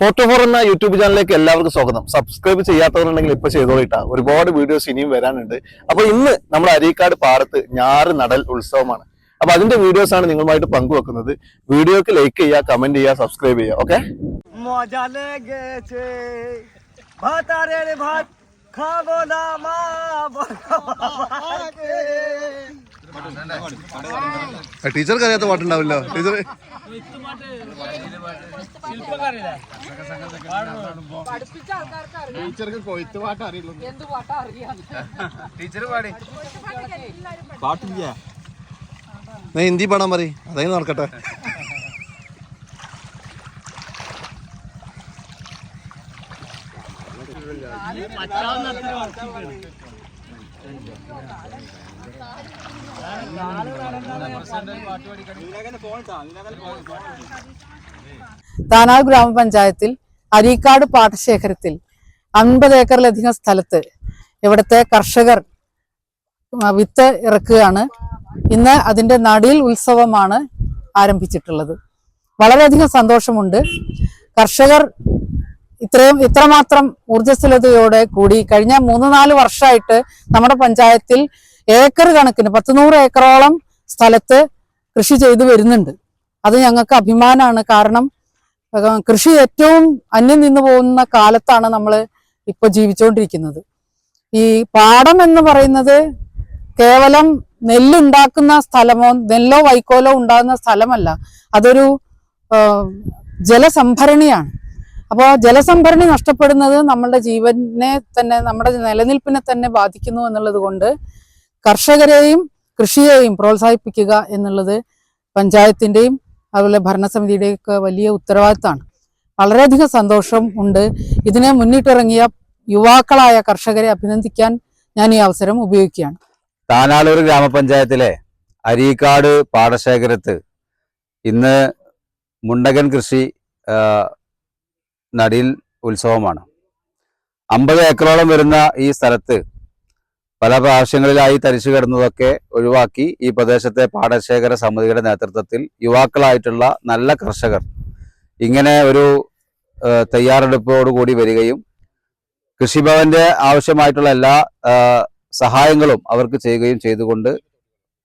Photo four എന്ന YouTube ചാനലിലേക്ക് എല്ലാവർക്കും സ്വാഗതം. സബ്സ്ക്രൈബ് ചെയ്യാത്തവരുണ്ടെങ്കിൽ ഇപ്പൊ ചെയ്തോളിട്ടാ. ഒരുപാട് വീഡിയോസ് ഇനിയും വരാനുണ്ട്. അപ്പൊ ഇന്ന് നമ്മുടെ അരീക്കാട് പാടത്ത് ഞാറ് നടൽ ഉത്സവമാണ്. അപ്പൊ അതിന്റെ വീഡിയോസ് ആണ് നിങ്ങളുമായിട്ട് പങ്കുവെക്കുന്നത്. വീഡിയോക്ക് ലൈക്ക് ചെയ്യുക കമന്റ് ചെയ്യുക സബ്സ്ക്രൈബ് ചെയ്യുക ഓക്കെ মজা ടീച്ചർക്ക് അറിയാത്ത പാട്ടുണ്ടാവില്ലോ. ടീച്ചർ ടീച്ചർക്ക് കൊയ്ത്ത് പാട്ട് അറിയില്ല ടീച്ചർ പാടി പാട്ടില്ല ഹിന്ദി പാടാൻ പറയും അതായത് നടക്കട്ടെ മറ്റാവുന്ന താനാവ് ഗ്രാമപഞ്ചായത്തിൽ അരീക്കാട് പാടശേഖരത്തിൽ അൻപത് ഏക്കറിലധികം സ്ഥലത്ത് ഇവിടുത്തെ കർഷകർ വിത്ത് ഇറക്കുകയാണ്. ഇന്ന് അതിന്റെ നടിയിൽ ഉത്സവമാണ് ആരംഭിച്ചിട്ടുള്ളത്. വളരെയധികം സന്തോഷമുണ്ട്. കർഷകർ ഇത്രയും ഇത്രമാത്രം ഊർജസ്വലതയോടെ കൂടി കഴിഞ്ഞ മൂന്ന് നാല് വർഷമായിട്ട് നമ്മുടെ പഞ്ചായത്തിൽ ഏക്കർ കണക്കിന് പത്ത് നൂറ് ഏക്കറോളം സ്ഥലത്ത് കൃഷി ചെയ്തു വരുന്നുണ്ട്. അത് ഞങ്ങൾക്ക് അഭിമാനമാണ് കാരണം കൃഷി ഏറ്റവും അന്യം നിന്ന് പോകുന്ന കാലത്താണ് നമ്മൾ ഇപ്പൊ ജീവിച്ചുകൊണ്ടിരിക്കുന്നത് ഈ പാടം എന്ന് പറയുന്നത് കേവലം നെല്ലുണ്ടാക്കുന്ന സ്ഥലമോ നെല്ലോ വൈക്കോലോ ഉണ്ടാകുന്ന സ്ഥലമല്ല. അതൊരു ജലസംഭരണിയാണ്. അപ്പോൾ ജലസംഭരണി നഷ്ടപ്പെടുന്നത് നമ്മളുടെ ജീവനെ തന്നെ നമ്മുടെ നിലനിൽപ്പിനെ തന്നെ ബാധിക്കുന്നു എന്നുള്ളത് കൊണ്ട് കർഷകരെയും കൃഷിയെയും പ്രോത്സാഹിപ്പിക്കുക എന്നുള്ളത് പഞ്ചായത്തിന്റെയും അതുപോലെ ഭരണസമിതിയുടെയും ഒക്കെ വലിയ ഉത്തരവാദിത്തമാണ്. വളരെയധികം സന്തോഷം ഉണ്ട്. ഇതിനെ മുന്നിട്ടിറങ്ങിയ യുവാക്കളായ കർഷകരെ അഭിനന്ദിക്കാൻ ഞാൻ ഈ അവസരം ഉപയോഗിക്കുകയാണ്. താനാലൂർ ഗ്രാമപഞ്ചായത്തിലെ അരീക്കാട് പാടശേഖരത്ത് ഇന്ന് മുണ്ടകൻ കൃഷി നടിൽ ഉത്സവമാണ്. അമ്പത് ഏക്കറോളം വരുന്ന ഈ സ്ഥലത്ത് പല പ്രാവശ്യങ്ങളിലായി തരിച്ചു കിടന്നതൊക്കെ ഒഴിവാക്കി ഈ പ്രദേശത്തെ പാടശേഖര സമിതിയുടെ നേതൃത്വത്തിൽ യുവാക്കളായിട്ടുള്ള നല്ല കർഷകർ ഇങ്ങനെ ഒരു തയ്യാറെടുപ്പോടുകൂടി വരികയും കൃഷിഭവന്റെ ആവശ്യമായിട്ടുള്ള എല്ലാ സഹായങ്ങളും അവർക്ക് ചെയ്യുകയും ചെയ്തുകൊണ്ട്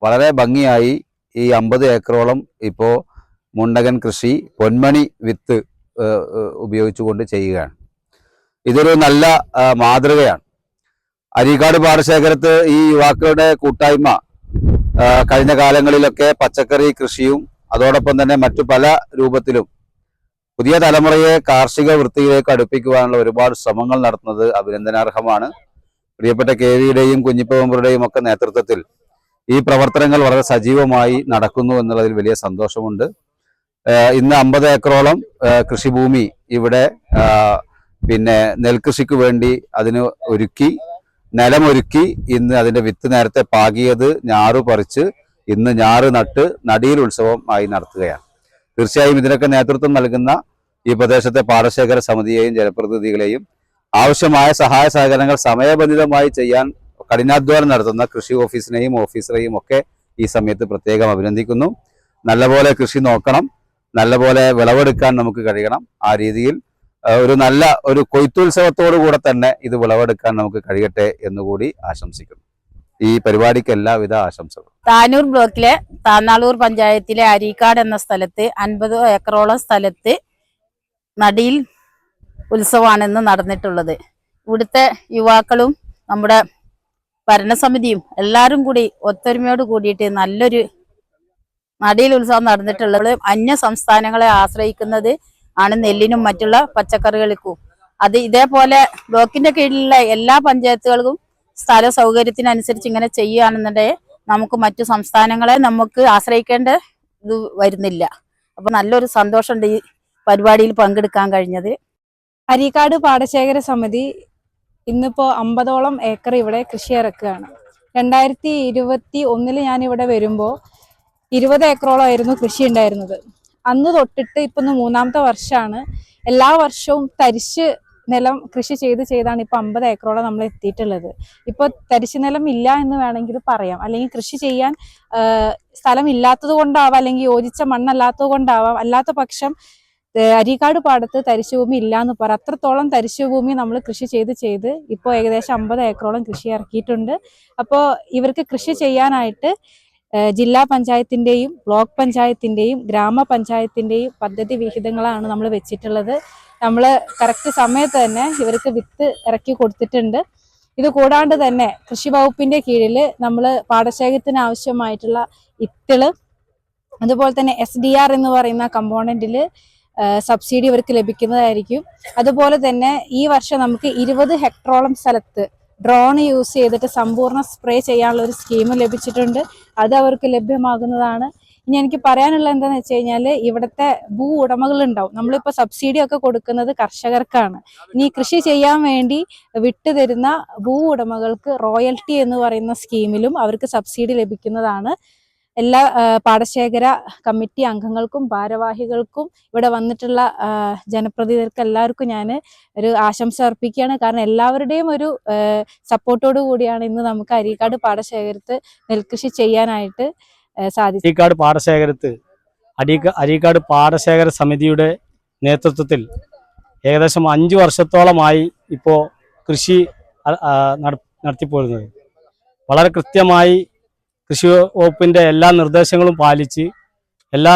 വളരെ ഭംഗിയായി ഈ അമ്പത് ഏക്കറോളം ഇപ്പോൾ മുണ്ടകൻ കൃഷി പൊന്മണി വിത്ത് ഉപയോഗിച്ചുകൊണ്ട് ചെയ്യുകയാണ്. ഇതൊരു നല്ല മാതൃകയാണ്. അരീക്കാട് പാടശേഖരത്ത് ഈ യുവാക്കളുടെ കൂട്ടായ്മ കഴിഞ്ഞ കാലങ്ങളിലൊക്കെ പച്ചക്കറി കൃഷിയും അതോടൊപ്പം തന്നെ മറ്റു പല രൂപത്തിലും പുതിയ തലമുറയെ കാർഷിക വൃത്തിയിലേക്ക് അടുപ്പിക്കുവാനുള്ള ഒരുപാട് ശ്രമങ്ങൾ നടത്തുന്നത് അഭിനന്ദനാർഹമാണ്. പ്രിയപ്പെട്ട കെ വിയുടെയും കുഞ്ഞിപ്പവമ്പറുടെയും ഒക്കെ നേതൃത്വത്തിൽ ഈ പ്രവർത്തനങ്ങൾ വളരെ സജീവമായി നടക്കുന്നു എന്നുള്ളതിൽ വലിയ സന്തോഷമുണ്ട്. ഇന്ന് അമ്പത് ഏക്കറോളം കൃഷിഭൂമി ഇവിടെ പിന്നെ നെൽകൃഷിക്ക് വേണ്ടി അതിന് ഒരുക്കി നിലമൊരുക്കി ഇന്ന് അതിന്റെ വിത്ത് നേരത്തെ പാകിയത് ഞാറു പറിച്ച് ഇന്ന് ഞാറ് നട്ട് നടിയിൽ ഉത്സവം ആയി നടത്തുകയാണ്. തീർച്ചയായും ഇതിനൊക്കെ നേതൃത്വം നൽകുന്ന ഈ പ്രദേശത്തെ പാടശേഖര സമിതിയെയും ജനപ്രതിനിധികളെയും ആവശ്യമായ സഹായ സഹകരണങ്ങൾ സമയബന്ധിതമായി ചെയ്യാൻ കഠിനാധ്വാനം നടത്തുന്ന കൃഷി ഓഫീസിനെയും ഓഫീസറെയും ഒക്കെ ഈ സമയത്ത് പ്രത്യേകം അഭിനന്ദിക്കുന്നു. നല്ലപോലെ കൃഷി നോക്കണം. നല്ലപോലെ വിളവെടുക്കാൻ നമുക്ക് കഴിയണം. ആ രീതിയിൽ ഒരു നല്ല ഒരു കൊയ്ത്തുത്സവത്തോടു കൂടെ തന്നെ ഇത് വിളവെടുക്കാൻ നമുക്ക് കഴിയട്ടെ എന്നുകൂടി ആശംസിക്കുന്നു. ഈ പരിപാടിക്ക് എല്ലാവിധ ആശംസകളും. താനൂർ ബ്ലോക്കിലെ താന്നാളൂർ പഞ്ചായത്തിലെ അരീക്കാട് എന്ന സ്ഥലത്ത് അൻപത് ഏക്കറോളം സ്ഥലത്ത് നടിയിൽ ഉത്സവമാണെന്ന് നടന്നിട്ടുള്ളത്. ഇവിടുത്തെ യുവാക്കളും നമ്മുടെ ഭരണസമിതിയും എല്ലാവരും കൂടി ഒത്തൊരുമയോട് കൂടിയിട്ട് നല്ലൊരു നടിയിൽ ഉത്സവം നടന്നിട്ടുള്ളത് അന്യ സംസ്ഥാനങ്ങളെ ആശ്രയിക്കുന്നത് ആണ് നെല്ലിനും മറ്റുള്ള പച്ചക്കറികൾക്കും. അത് ഇതേപോലെ ബ്ലോക്കിന്റെ കീഴിലുള്ള എല്ലാ പഞ്ചായത്തുകൾക്കും സ്ഥല സൗകര്യത്തിനനുസരിച്ച് ഇങ്ങനെ ചെയ്യുകയാണെന്നുണ്ടെങ്കിൽ നമുക്ക് മറ്റു സംസ്ഥാനങ്ങളെ നമുക്ക് ആശ്രയിക്കേണ്ട ഇത് വരുന്നില്ല. അപ്പൊ നല്ലൊരു സന്തോഷമുണ്ട് ഈ പരിപാടിയിൽ പങ്കെടുക്കാൻ കഴിഞ്ഞത്. അരീക്കാട് പാടശേഖര സമിതി ഇന്നിപ്പോ അമ്പതോളം ഏക്കർ ഇവിടെ കൃഷി ഇറക്കുകയാണ്. രണ്ടായിരത്തി ഇരുപത്തി ഒന്നിൽ ഞാൻ ഇവിടെ വരുമ്പോൾ ഇരുപത് ഏക്കറോളം ആയിരുന്നു കൃഷി ഉണ്ടായിരുന്നത്. അന്ന് തൊട്ടിട്ട് ഇപ്പൊ മൂന്നാമത്തെ വർഷമാണ് എല്ലാ വർഷവും തരിശ് നിലം കൃഷി ചെയ്ത് ചെയ്താണ് ഇപ്പൊ അമ്പത് ഏക്കറോളം നമ്മൾ എത്തിയിട്ടുള്ളത്. ഇപ്പൊ തരിശ് നിലം ഇല്ല എന്ന് വേണമെങ്കിൽ പറയാം. അല്ലെങ്കിൽ കൃഷി ചെയ്യാൻ സ്ഥലം ഇല്ലാത്തത് കൊണ്ടാവാം അല്ലെങ്കിൽ യോജിച്ച മണ്ണല്ലാത്തത് കൊണ്ടാവാം. അല്ലാത്ത പക്ഷം അരീക്കാട് പാടത്ത് തരിശുഭൂമി ഇല്ലാന്ന് പറ. അത്രത്തോളം തരിശുഭൂമി നമ്മൾ കൃഷി ചെയ്ത് ചെയ്ത് ഇപ്പോൾ ഏകദേശം അമ്പത് ഏക്കറോളം കൃഷി ഇറക്കിയിട്ടുണ്ട്. അപ്പോൾ ഇവർക്ക് കൃഷി ചെയ്യാനായിട്ട് ജില്ലാ പഞ്ചായത്തിന്റെയും ബ്ലോക്ക് പഞ്ചായത്തിന്റെയും ഗ്രാമപഞ്ചായത്തിന്റെയും പദ്ധതി വിഹിതങ്ങളാണ് നമ്മൾ വെച്ചിട്ടുള്ളത്. നമ്മൾ കറക്റ്റ് സമയത്ത് തന്നെ ഇവർക്ക് വിത്ത് ഇറക്കി കൊടുത്തിട്ടുണ്ട്. ഇത് കൂടാണ്ട് തന്നെ കൃഷി വകുപ്പിന്റെ കീഴിൽ നമ്മൾ പാടശേഖരത്തിന് ആവശ്യമായിട്ടുള്ള ഇത്തിൾ അതുപോലെ തന്നെ എസ് ഡി ആർ എന്ന് പറയുന്ന കമ്പോണന്റിൽ സബ്സിഡി ഇവർക്ക് ലഭിക്കുന്നതായിരിക്കും. അതുപോലെ തന്നെ ഈ വർഷം നമുക്ക് ഇരുപത് ഹെക്ടറോളം സ്ഥലത്ത് ഡ്രോൺ യൂസ് ചെയ്തിട്ട് സമ്പൂർണ സ്പ്രേ ചെയ്യാനുള്ള ഒരു സ്കീം ലഭിച്ചിട്ടുണ്ട്. അത് അവർക്ക് ലഭ്യമാകുന്നതാണ്. ഇനി എനിക്ക് പറയാനുള്ള എന്താണെന്ന് വെച്ച് കഴിഞ്ഞാൽ ഇവിടുത്തെ ഭൂ ഉടമകൾ ഉണ്ടാവും നമ്മളിപ്പോൾ സബ്സിഡി ഒക്കെ കൊടുക്കുന്നത് കർഷകർക്കാണ്. ഇനി കൃഷി ചെയ്യാൻ വേണ്ടി വിട്ടുതരുന്ന ഭൂ ഉടമകൾക്ക് റോയൽറ്റി എന്ന് പറയുന്ന സ്കീമിലും അവർക്ക് സബ്സിഡി ലഭിക്കുന്നതാണ്. എല്ലാ പാടശേഖര കമ്മിറ്റി അംഗങ്ങൾക്കും ഭാരവാഹികൾക്കും ഇവിടെ വന്നിട്ടുള്ള ജനപ്രതിനിധികൾക്ക് എല്ലാവർക്കും ഞാൻ ഒരു ആശംസ അർപ്പിക്കുകയാണ്. കാരണം എല്ലാവരുടെയും ഒരു സപ്പോർട്ടോടു കൂടിയാണ് ഇന്ന് നമുക്ക് അരീക്കാട് പാടശേഖരത്ത് നെൽകൃഷി ചെയ്യാനായിട്ട് ആ, സാധിച്ചത്. അരീക്കാട് പാടശേഖരത്ത് അരീക്ക അരീക്കാട് പാടശേഖര സമിതിയുടെ നേതൃത്വത്തിൽ ഏകദേശം അഞ്ച് വർഷത്തോളമായി ഇപ്പോൾ കൃഷി നടത്തിപ്പോരുന്നത്. വളരെ കൃത്യമായി കൃഷി വകുപ്പിന്റെ എല്ലാ നിർദ്ദേശങ്ങളും പാലിച്ച് എല്ലാ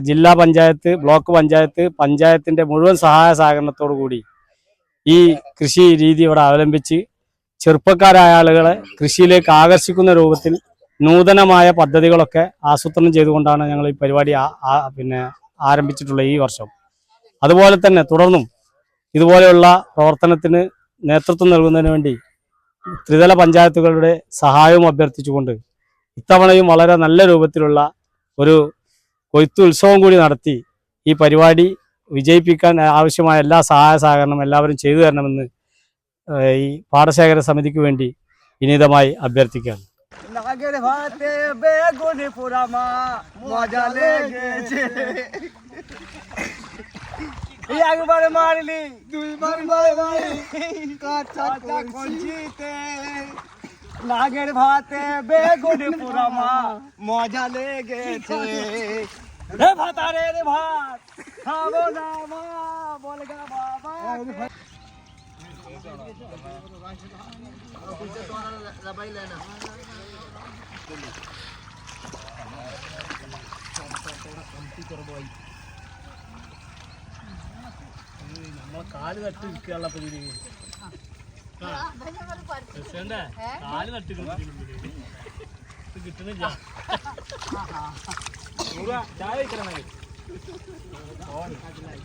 ജില്ലാ പഞ്ചായത്ത് ബ്ലോക്ക് പഞ്ചായത്ത് പഞ്ചായത്തിന്റെ മുഴുവൻ സഹായ സഹകരണത്തോടു കൂടി ഈ കൃഷി രീതി ഇവിടെ അവലംബിച്ച് ചെറുപ്പക്കാരായ ആളുകളെ കൃഷിയിലേക്ക് ആകർഷിക്കുന്ന രൂപത്തിൽ നൂതനമായ പദ്ധതികളൊക്കെ ആസൂത്രണം ചെയ്തുകൊണ്ടാണ് ഞങ്ങൾ ഈ പരിപാടി പിന്നെ ആരംഭിച്ചിട്ടുള്ള ഈ വർഷം. അതുപോലെ തന്നെ തുടർന്നും ഇതുപോലെയുള്ള പ്രവർത്തനത്തിന് നേതൃത്വം നൽകുന്നതിന് വേണ്ടി ത്രിതല പഞ്ചായത്തുകളുടെ സഹായവും അഭ്യർത്ഥിച്ചുകൊണ്ട് ഇത്തവണയും വളരെ നല്ല രൂപത്തിലുള്ള ഒരു കൊയ്ത്തു ഉത്സവം കൂടി നടത്തി ഈ പരിപാടി വിജയിപ്പിക്കാൻ ആവശ്യമായ എല്ലാ സഹായ സഹകരണം എല്ലാവരും ചെയ്തു തരണമെന്ന് ഏഹ്, ഈ പാടശേഖര സമിതിക്ക് വേണ്ടി വിനീതമായി അഭ്യർത്ഥിക്കുകയാണ് নাগের ভাতে বেগুনি পোড়ামা মজা লেগেছে এই একবার মারলি দুইবার মারলি কাঁচা কঞ্চিতে নাগের ভাতে বেগুনি পোড়ামা মজা লেগেছে রে ভাতারে রে ভাত খাবো না মা বলগা বাবা കാല് തട്ടി നിൽക്കാനുള്ള പരിധി കാൽ തട്ടി കിട്ടുന്നില്ല. ചായ വയ്ക്കണേ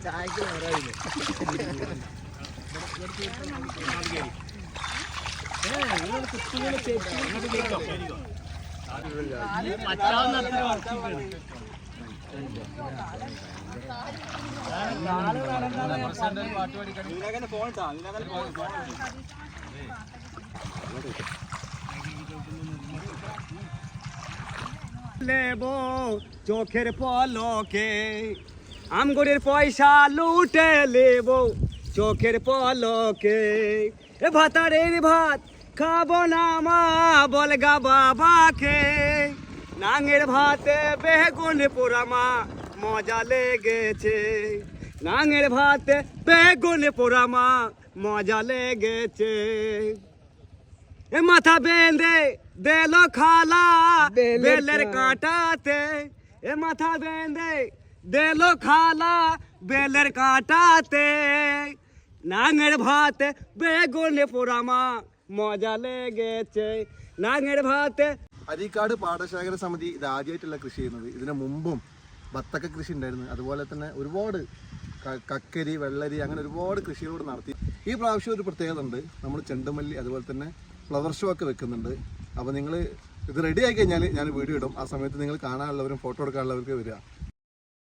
ചായക്ക് চোখের পলকে আমগরের পয়সা লুটে লেবো চোখের পলকে। এ ভাতারের ভাত খাব না মা, বলগা বাবাকে। নাঙের ভাতে বেগুন পোড়ামা মজা লেগেছে নাঙের ভাতে বেগুন পোড়ামা মজা লেগেছে এ মাথা বেঁধে দেল খালা বেলের কাঁটাতে এ মাথা বেঁধে দেল খালা বেলের কাঁটাতে নাঙের ভাতে বেগুনে পোড়ামা মজা লেগেছে নাঙের ভাতে അരീക്കാട് പാടശേഖര സമിതി ഇത് ആദ്യമായിട്ടല്ല കൃഷി ചെയ്യുന്നത് ഇതിനു മുമ്പും ബത്തക്ക കൃഷി ഉണ്ടായിരുന്നു. അതുപോലെ തന്നെ ഒരുപാട് കക്കരി വെള്ളരി അങ്ങനെ ഒരുപാട് കൃഷികളോട് നടത്തി. ഈ പ്രാവശ്യം ഒരു പ്രത്യേകത ഉണ്ട്. നമ്മൾ ചെണ്ടുമല്ലി അതുപോലെ തന്നെ ഫ്ലവർ ഷോ ഒക്കെ വെക്കുന്നുണ്ട്. അപ്പോൾ നിങ്ങൾ ഇത് റെഡി ആയി കഴിഞ്ഞാൽ ഞാൻ വീഡിയോ ഇടും. ആ സമയത്ത് നിങ്ങൾ കാണാനുള്ളവരും ഫോട്ടോ എടുക്കാനുള്ളവർക്ക് വരിക.